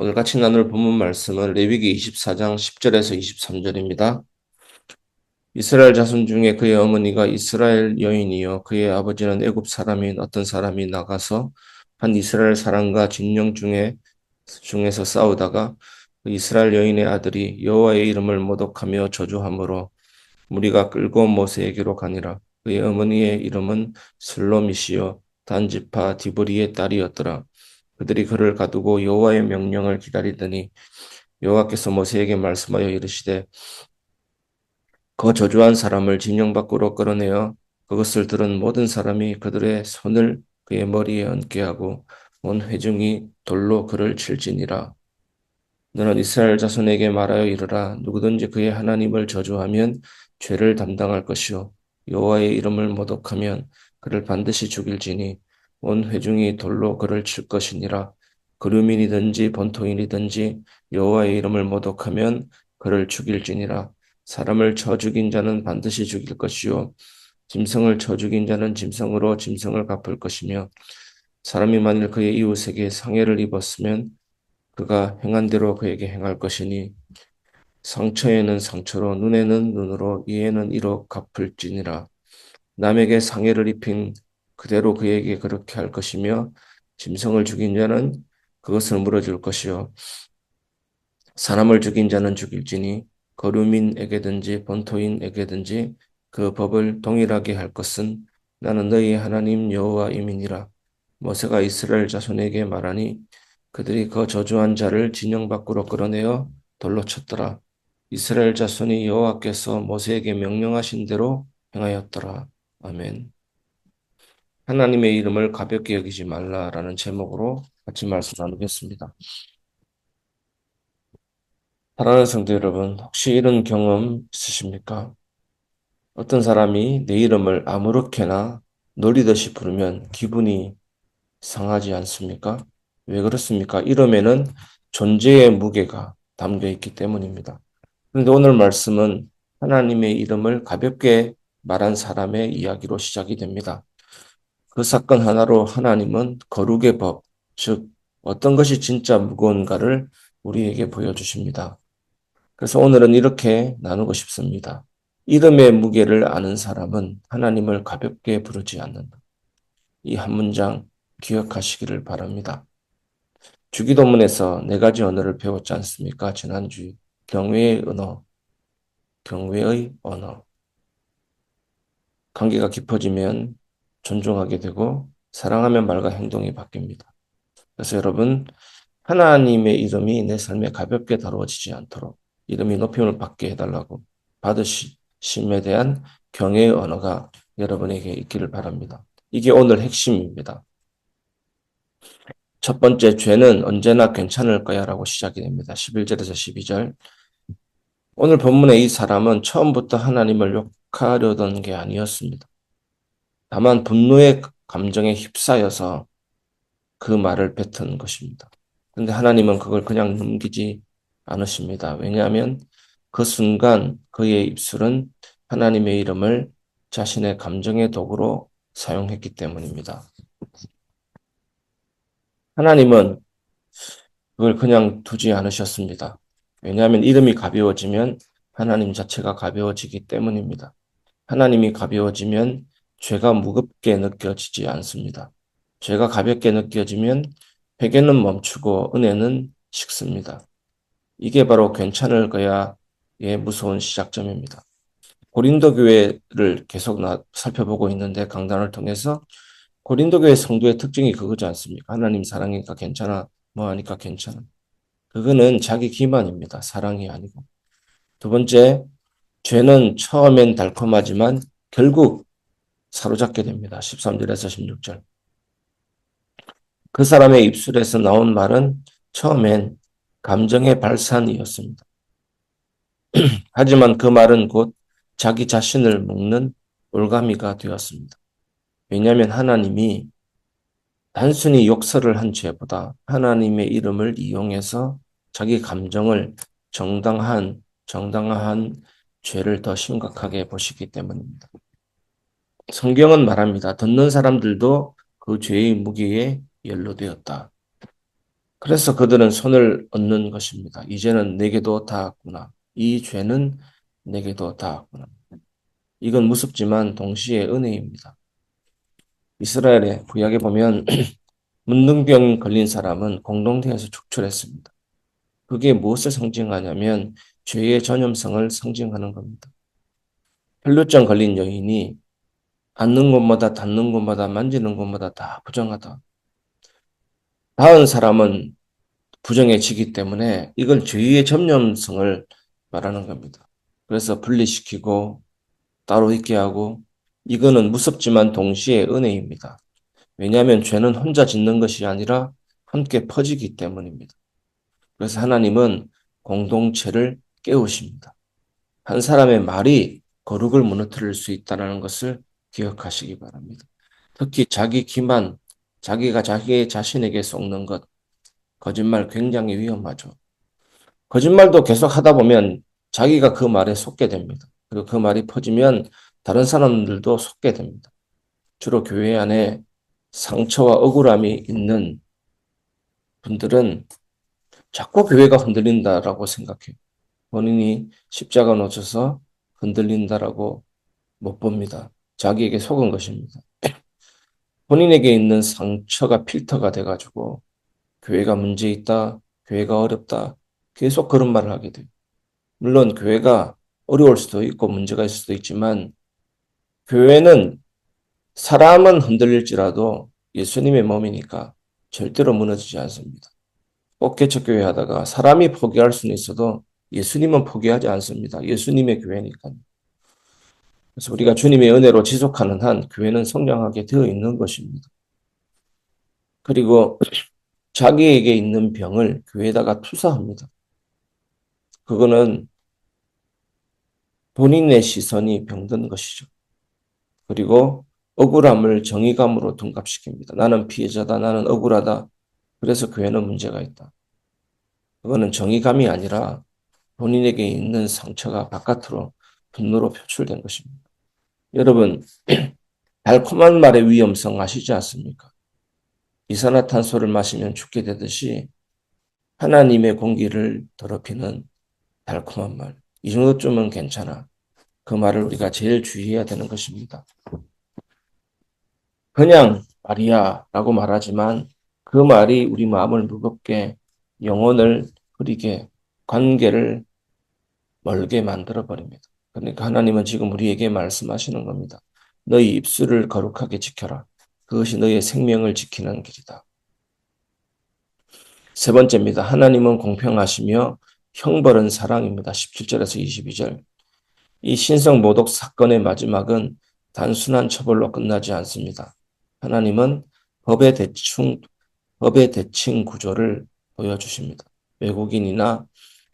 오늘 같이 나눌 본문 말씀은 레위기 24장 10절에서 23절입니다. 이스라엘 자손 중에 그의 어머니가 이스라엘 여인이요. 그의 아버지는 애굽 사람인 어떤 사람이 나가서 한 이스라엘 사람과 진영 중에 중에서 싸우다가 그 이스라엘 여인의 아들이 여호와의 이름을 모독하며 저주함으로 무리가 끌고 모세에게로 가니라. 그의 어머니의 이름은 슬로미시요. 단지파 디브리의 딸이었더라 그들이 그를 가두고 여호와의 명령을 기다리더니 여호와께서 모세에게 말씀하여 이르시되 그 저주한 사람을 진영 밖으로 끌어내어 그것을 들은 모든 사람이 그들의 손을 그의 머리에 얹게 하고 온 회중이 돌로 그를 칠지니라. 너는 이스라엘 자손에게 말하여 이르라 누구든지 그의 하나님을 저주하면 죄를 담당할 것이요 여호와의 이름을 모독하면 그를 반드시 죽일지니 온 회중이 돌로 그를 칠 것이니라. 그루민이든지 본토인이든지 여호와의 이름을 모독하면 그를 죽일지니라. 사람을 쳐 죽인 자는 반드시 죽일 것이요 짐승을 쳐 죽인 자는 짐승으로 짐승을 갚을 것이며 사람이 만일 그의 이웃에게 상해를 입었으면 그가 행한 대로 그에게 행할 것이니 상처에는 상처로 눈에는 눈으로 이에는 이로 갚을지니라 남에게 상해를 입힌 그대로 그에게 그렇게 할 것이며 짐승을 죽인 자는 그것을 물어줄 것이요. 사람을 죽인 자는 죽일지니 거류민에게든지 본토인에게든지 그 법을 동일하게 할 것은 나는 너희 하나님 여호와임이니라. 모세가 이스라엘 자손에게 말하니 그들이 그 저주한 자를 진영 밖으로 끌어내어 돌로 쳤더라. 이스라엘 자손이 여호와께서 모세에게 명령하신 대로 행하였더라. 아멘. 하나님의 이름을 가볍게 여기지 말라라는 제목으로 같이 말씀 나누겠습니다. 사랑하는 성도 여러분, 혹시 이런 경험 있으십니까? 어떤 사람이 내 이름을 아무렇게나 놀리듯이 부르면 기분이 상하지 않습니까? 왜 그렇습니까? 이름에는 존재의 무게가 담겨 있기 때문입니다. 그런데 오늘 말씀은 하나님의 이름을 가볍게 말한 사람의 이야기로 시작이 됩니다. 그 사건 하나로 하나님은 거룩의 법, 즉 어떤 것이 진짜 무거운가를 우리에게 보여주십니다. 그래서 오늘은 이렇게 나누고 싶습니다. 이름의 무게를 아는 사람은 하나님을 가볍게 부르지 않는다. 이 한 문장 기억하시기를 바랍니다. 주기도문에서 네 가지 언어를 배웠지 않습니까? 지난주 경외의 언어, 경외의 언어. 관계가 깊어지면 존중하게 되고 사랑하면 말과 행동이 바뀝니다. 그래서 여러분 하나님의 이름이 내 삶에 가볍게 다루어지지 않도록 이름이 높임을 받게 해달라고 받으심에 대한 경외의 언어가 여러분에게 있기를 바랍니다. 이게 오늘 핵심입니다. 첫 번째 죄는 언제나 괜찮을 거야 라고 시작이 됩니다. 11절에서 12절 오늘 본문의 이 사람은 처음부터 하나님을 욕하려던 게 아니었습니다. 다만 분노의 감정에 휩싸여서 그 말을 뱉은 것입니다. 그런데 하나님은 그걸 그냥 넘기지 않으십니다. 왜냐하면 그 순간 그의 입술은 하나님의 이름을 자신의 감정의 도구로 사용했기 때문입니다. 하나님은 그걸 그냥 두지 않으셨습니다. 왜냐하면 이름이 가벼워지면 하나님 자체가 가벼워지기 때문입니다. 하나님이 가벼워지면 죄가 무겁게 느껴지지 않습니다. 죄가 가볍게 느껴지면 회개는 멈추고 은혜는 식습니다. 이게 바로 괜찮을 거야의 무서운 시작점입니다. 고린도 교회를 계속 살펴보고 있는데 강단을 통해서 고린도 교회 성도의 특징이 그거지 않습니까? 하나님 사랑이니까 괜찮아, 뭐 하니까 괜찮아. 그거는 자기 기만입니다. 사랑이 아니고. 두 번째, 죄는 처음엔 달콤하지만 결국 사로잡게 됩니다. 13절에서 16절. 그 사람의 입술에서 나온 말은 처음엔 감정의 발산이었습니다. 하지만 그 말은 곧 자기 자신을 먹는 올가미가 되었습니다. 왜냐하면 하나님이 단순히 욕설을 한 죄보다 하나님의 이름을 이용해서 자기 감정을 정당한, 정당한 죄를 더 심각하게 보시기 때문입니다. 성경은 말합니다. 듣는 사람들도 그 죄의 무게에 연루되었다. 그래서 그들은 손을 얹는 것입니다. 이제는 내게도 닿았구나. 이 죄는 내게도 닿았구나. 이건 무섭지만 동시에 은혜입니다. 이스라엘의 구약에 보면 문둥병 걸린 사람은 공동체에서 축출했습니다. 그게 무엇을 상징하냐면 죄의 전염성을 상징하는 겁니다. 혈루증 걸린 여인이 앉는 곳마다 닿는 곳마다 만지는 곳마다 다 부정하다. 닿은 사람은 부정해지기 때문에 이걸 죄의 전염성을 말하는 겁니다. 그래서 분리시키고 따로 있게 하고 이거는 무섭지만 동시에 은혜입니다. 왜냐하면 죄는 혼자 짓는 것이 아니라 함께 퍼지기 때문입니다. 그래서 하나님은 공동체를 깨우십니다. 한 사람의 말이 거룩을 무너뜨릴 수 있다는 것을 기억하시기 바랍니다. 특히 자기 기만, 자기가 자기 자신에게 속는 것, 거짓말 굉장히 위험하죠. 거짓말도 계속 하다 보면 자기가 그 말에 속게 됩니다. 그리고 그 말이 퍼지면 다른 사람들도 속게 됩니다. 주로 교회 안에 상처와 억울함이 있는 분들은 자꾸 교회가 흔들린다라고 생각해요. 본인이 십자가 놓쳐서 흔들린다라고 못 봅니다. 자기에게 속은 것입니다. 본인에게 있는 상처가 필터가 돼가지고 교회가 문제 있다, 교회가 어렵다, 계속 그런 말을 하게 돼요. 물론 교회가 어려울 수도 있고 문제가 있을 수도 있지만 교회는 사람은 흔들릴지라도 예수님의 몸이니까 절대로 무너지지 않습니다. 꼭 개척교회 하다가 사람이 포기할 수는 있어도 예수님은 포기하지 않습니다. 예수님의 교회니까요. 그래서 우리가 주님의 은혜로 지속하는 한 교회는 성장하게 되어 있는 것입니다. 그리고 자기에게 있는 병을 교회에다가 투사합니다. 그거는 본인의 시선이 병든 것이죠. 그리고 억울함을 정의감으로 둔갑시킵니다. 나는 피해자다. 나는 억울하다. 그래서 교회는 문제가 있다. 그거는 정의감이 아니라 본인에게 있는 상처가 바깥으로 분노로 표출된 것입니다. 여러분, 달콤한 말의 위험성 아시지 않습니까? 이산화탄소를 마시면 죽게 되듯이 하나님의 공기를 더럽히는 달콤한 말. 이 정도쯤은 괜찮아. 그 말을 우리가 제일 주의해야 되는 것입니다. 그냥 말이야 라고 말하지만 그 말이 우리 마음을 무겁게 영혼을 흐리게 관계를 멀게 만들어 버립니다. 그러니까 하나님은 지금 우리에게 말씀하시는 겁니다. 너희 입술을 거룩하게 지켜라. 그것이 너의 생명을 지키는 길이다. 세 번째입니다. 하나님은 공평하시며 형벌은 사랑입니다. 17절에서 22절. 이 신성 모독 사건의 마지막은 단순한 처벌로 끝나지 않습니다. 하나님은 법의 대충, 법의 대칭 구조를 보여주십니다. 외국인이나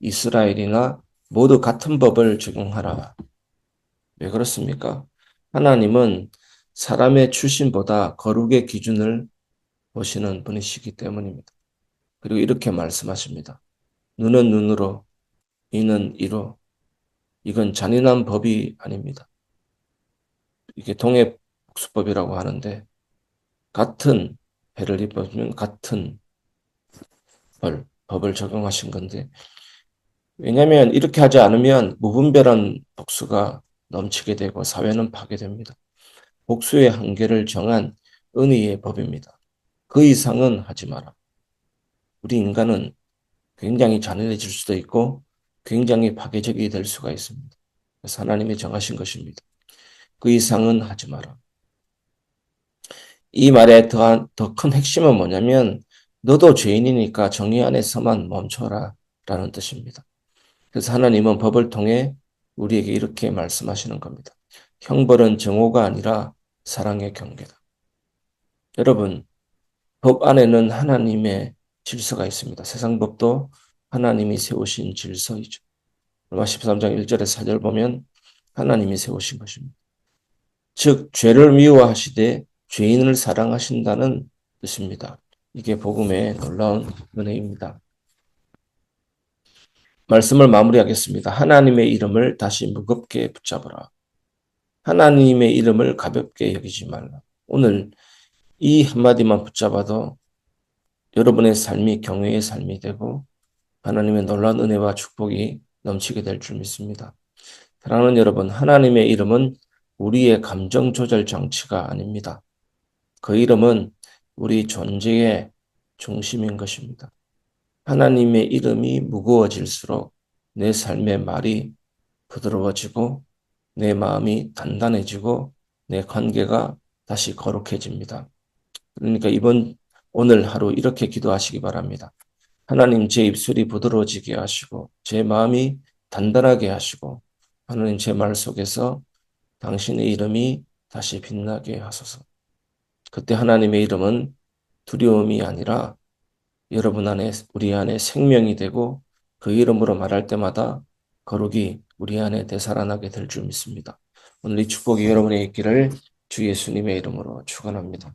이스라엘이나 모두 같은 법을 적용하라. 왜 그렇습니까? 하나님은 사람의 출신보다 거룩의 기준을 보시는 분이시기 때문입니다. 그리고 이렇게 말씀하십니다. 눈은 눈으로, 이는 이로. 이건 잔인한 법이 아닙니다. 이게 동해 복수법이라고 하는데 같은 해를 입으면 같은 벌, 법을 적용하신 건데 왜냐하면 이렇게 하지 않으면 무분별한 복수가 넘치게 되고 사회는 파괴됩니다. 복수의 한계를 정한 은혜의 법입니다. 그 이상은 하지 마라. 우리 인간은 굉장히 잔인해질 수도 있고 굉장히 파괴적이 될 수가 있습니다. 그래서 하나님이 정하신 것입니다. 그 이상은 하지 마라. 이 말의 더큰 핵심은 뭐냐면 너도 죄인이니까 정의 안에서만 멈춰라 라는 뜻입니다. 그래서 하나님은 법을 통해 우리에게 이렇게 말씀하시는 겁니다. 형벌은 정오가 아니라 사랑의 경계다. 여러분, 법 안에는 하나님의 질서가 있습니다. 세상 법도 하나님이 세우신 질서이죠. 로마 13장 1절에 4절 보면 하나님이 세우신 것입니다. 즉 죄를 미워하시되 죄인을 사랑하신다는 뜻입니다. 이게 복음의 놀라운 은혜입니다. 말씀을 마무리하겠습니다. 하나님의 이름을 다시 무겁게 붙잡으라. 하나님의 이름을 가볍게 여기지 말라. 오늘 이 한마디만 붙잡아도 여러분의 삶이 경외의 삶이 되고 하나님의 놀라운 은혜와 축복이 넘치게 될 줄 믿습니다. 사랑하는 여러분, 하나님의 이름은 우리의 감정 조절 장치가 아닙니다. 그 이름은 우리 존재의 중심인 것입니다. 하나님의 이름이 무거워질수록 내 삶의 말이 부드러워지고 내 마음이 단단해지고 내 관계가 다시 거룩해집니다. 그러니까 이번 오늘 하루 이렇게 기도하시기 바랍니다. 하나님 제 입술이 부드러워지게 하시고 제 마음이 단단하게 하시고 하나님 제 말 속에서 당신의 이름이 다시 빛나게 하소서. 그때 하나님의 이름은 두려움이 아니라 여러분 안에 우리 안에 생명이 되고 그 이름으로 말할 때마다 거룩이 우리 안에 되살아나게 될 줄 믿습니다. 오늘 이 축복이 여러분의 있기를 주 예수님의 이름으로 축원합니다.